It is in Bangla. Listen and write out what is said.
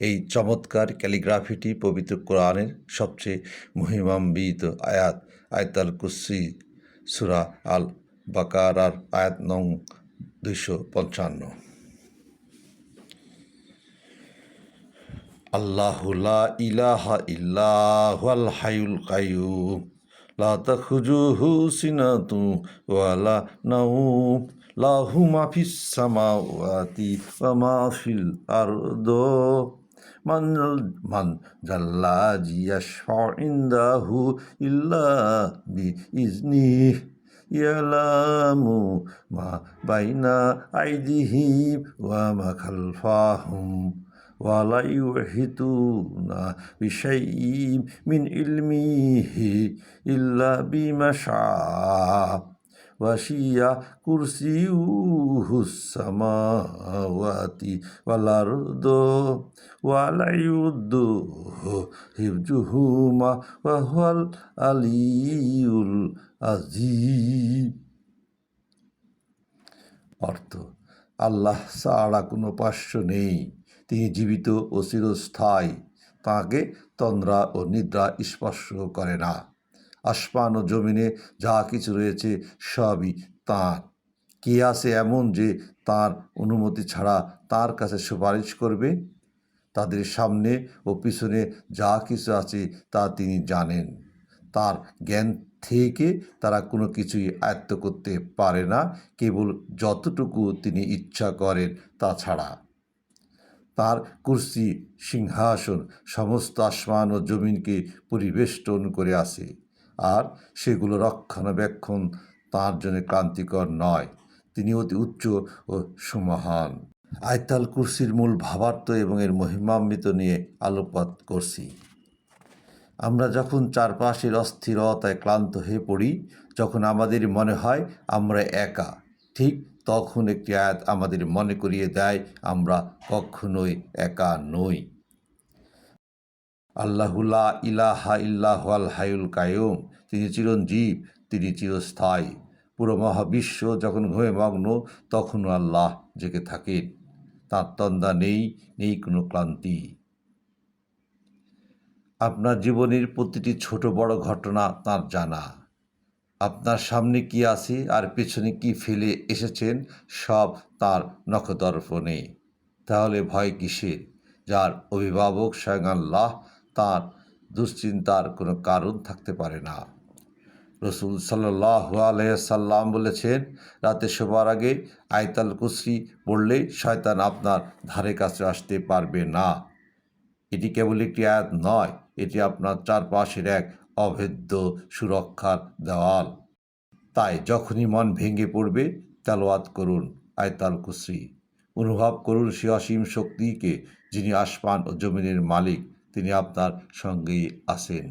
এই চমৎকার ক্যালিগ্রাফিটি পবিত্র কোরআনের সবচেয়ে মহিমান্বিত আয়াত, আয়তাল কুসি সুরা আল বাকারার আয়াত নং দুইশো পঞ্চান্ন। আল্লাহ লা ইলাহা ইল্লাহুল হাইউল কাইয়ুম, লা তাখুজুহু সিনাতু ওয়ালা নাউম লাহু মা ফিস সামাওয়াতি ওয়া মা ফিল আরদ। মান মান জাল্লা জিয়াশফা ইনদাহু ইল্লা বিইজনিহি ইয়ালামু মা বাইনা আইদিহিম ওয়া মা খালফাহুম ولا يحيطون بشيء من علمه إلا بما شاء ওয়াশিয়া কুরসিউহুসামাওয়াতি ওয়ালারদ ওয়ালাইউদ্দু হিবজুহুমা ওয়াহাল আলিউল আজিম অর্থ, আল্লাহ ছাড়া কোনো পার্শ্ব নেই। তিনি জীবিত ও চিরস্থায়ী। তাঁকে তন্দ্রা ও নিদ্রা স্পর্শ করে না। আসমান ও জমিনে যা কিছু রয়েছে সবই তাঁর। কে আছে এমন যে তার অনুমতি ছাড়া তার কাছে সুপারিশ করবে? তাদের সামনে ও পিছনে যা কিছু আছে তা তিনি জানেন। তার জ্ঞান থেকে তারা কোনো কিছুই আয়ত্ত করতে পারে না, কেবল যতটুকু তিনি ইচ্ছা করেন তা ছাড়া। তার কুর্সি, সিংহাসন, সমস্ত আসমান ও জমিনকে পরিবেষ্টন করে আছে। আর সেগুলো রক্ষণাবেক্ষণ তার জন্য ক্রান্তিকর নয়। তিনি অতি উচ্চ ও সুমহান। আয়তাল কুর্সির মূল ভাবার্থ এবং এর মহিমান্বিত নিয়ে আলোকপাত করছি। আমরা যখন চারপাশের অস্থিরতায় ক্লান্ত হয়ে পড়ি, যখন আমাদের মনে হয় আমরা একা, ঠিক তখন একটি আয়াত আমাদের মনে করিয়ে দেয়, আমরা কখনোই একা নই। আল্লাহুল্লা ইলাহা ইল্লাহ আল হায়ুল কায়ুম তিনি চিরঞ্জীব, তিনি চিরস্থায়ী। পুরো মহাবিশ্ব যখন ঘুমে মগ্ন, তখনও আল্লাহ জেগে থাকেন। তাঁর তন্দা নেই নেই কোনো ক্লান্তি। আপনার জীবনের প্রতিটি ছোট বড় ঘটনা তার জানা। আপনার সামনে কি আছে আর পেছনে কি ফেলে এসেছেন, সব তার নখদর্পণে তাহলে ভয় কিসের? যার অভিভাবক স্বয়ং আল্লাহ তার দুশ্চিন্তার কোনো কারণ থাকতে পারে না। রসুল সাল্লাহ আলহাম বলেছেন, রাতে শোবার আগে আয়তাল কুসরি পড়লে শয়তান আপনার ধারে কাছে আসতে পারবে না। এটি কেবল একটি আয়াত নয়, এটি আপনার চারপাশের এক অভেদ্য সুরক্ষার দেওয়াল। তাই যখনই মন ভেঙে পড়বে তেলোয়াত করুন আয়তাল কুসরি অনুভব করুন সে অসীম শক্তিকে যিনি আসমান ও জমিনের মালিক। তিনি আপনার সঙ্গেই আছেন।